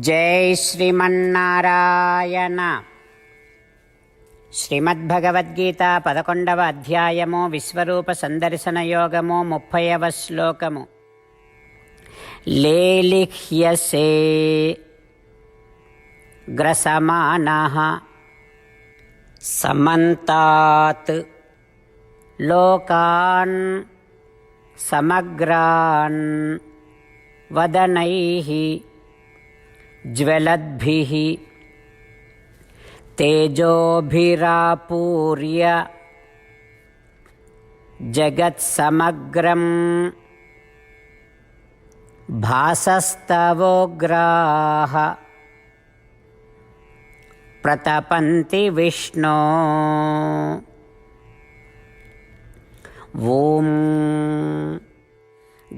జై శ్రీమన్నారాయణ. శ్రీమద్భగవద్గీత పదకొండవ అధ్యాయము విశ్వరూప సందర్శన యోగము ముప్పైవ శ్లోకము. లేలిహ్యసే గ్రసమాన సమంతాత్ లోకాన్ సమగ్రాన్ వదనైః ज्वलद्भिः तेजोभिरापूर्य जगत्समग्रं भासस्तवोग्राः प्रतपन्ति विष्णो। ॐ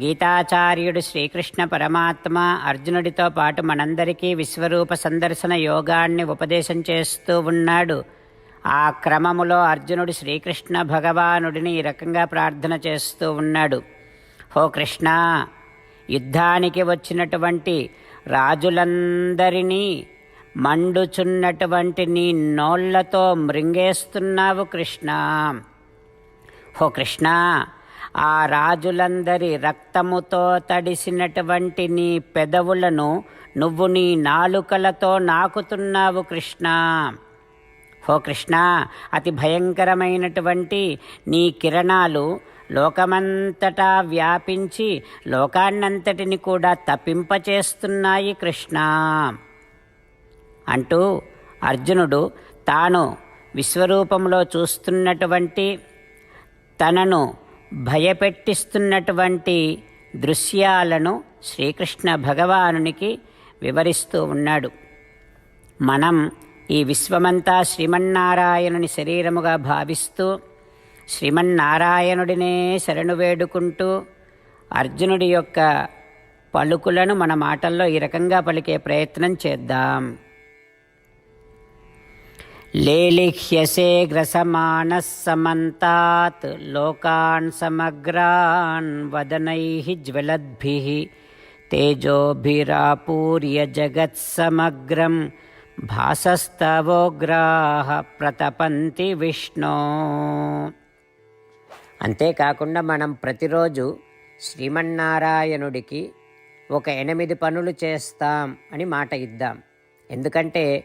గీతాచార్యుడు శ్రీకృష్ణ పరమాత్మ అర్జునుడితో పాటు మనందరికీ విశ్వరూప సందర్శన యోగాన్ని ఉపదేశం చేస్తూ ఉన్నాడు. ఆ క్రమములో అర్జునుడు శ్రీకృష్ణ భగవానుడిని ఈ రకంగా ప్రార్థన చేస్తూ ఉన్నాడు. హో కృష్ణ యుద్ధానికి వచ్చినటువంటి రాజులందరినీ మండుచున్నటువంటి నీ నోళ్ళతో మృంగేస్తున్నావు కృష్ణ. హో కృష్ణ ఆ రాజులందరి రక్తముతో తడిసినటువంటి నీ పెదవులను నువ్వు నీ నాలుకలతో నాకుతున్నావు కృష్ణ. హో కృష్ణ అతి భయంకరమైనటువంటి నీ కిరణాలు లోకమంతటా వ్యాపించి లోకాన్నంతటిని కూడా తప్పింపచేస్తున్నాయి కృష్ణ. అంటూ అర్జునుడు తాను విశ్వరూపంలో చూస్తున్నటువంటి తనను భయపెట్టిస్తున్నటువంటి దృశ్యాలను శ్రీకృష్ణ భగవానునికి వివరిస్తూ ఉన్నాడు. మనం ఈ విశ్వమంతా శ్రీమన్నారాయణుని శరీరముగా భావిస్తూ శ్రీమన్నారాయణుడినే శరణు వేడుకుంటూ అర్జునుడి యొక్క పలుకులను మన మాటల్లో ఈ రకంగా పలికే ప్రయత్నం చేద్దాం. లేలిహ్యసే గ్రసమాన సమంతాత్ లోకాన్ సమగ్రాన్ వదనై జ్వలద్భి తేజోభిరాపూర్య జగత్ సమగ్రం భాసస్తవోగ్రాహ ప్రతపంతి విష్ణు అంతేకాకుండా మనం ప్రతిరోజు శ్రీమన్నారాయణుడికి ఒక ఎనిమిది పనులు చేస్తాం అని మాట ఇద్దాం. ఎందుకంటే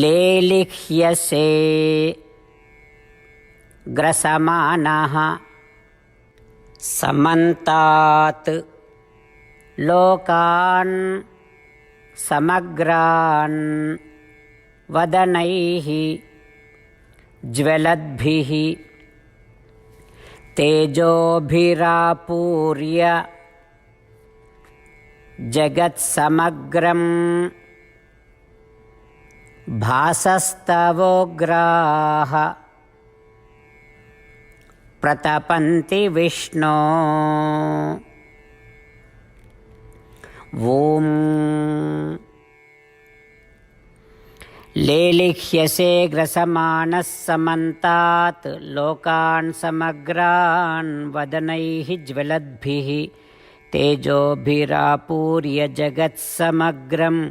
లేలిహ్యసే గ్రసమాన సమంతాత్ లోకాన్ సమగ్రాన్ వదనై జ్వలద్భి తేజోభిరాపూర్య జగత్సమగ్రం भासस्तवोग्राः। प्रतपन्ति विष्णो। ॐ लेलिह्यसे ग्रसमानः समन्तात् लोकान् समग्रान् वदनैः ज्वलद्भिः। तेजोभिरापूर्य जगत्समग्रं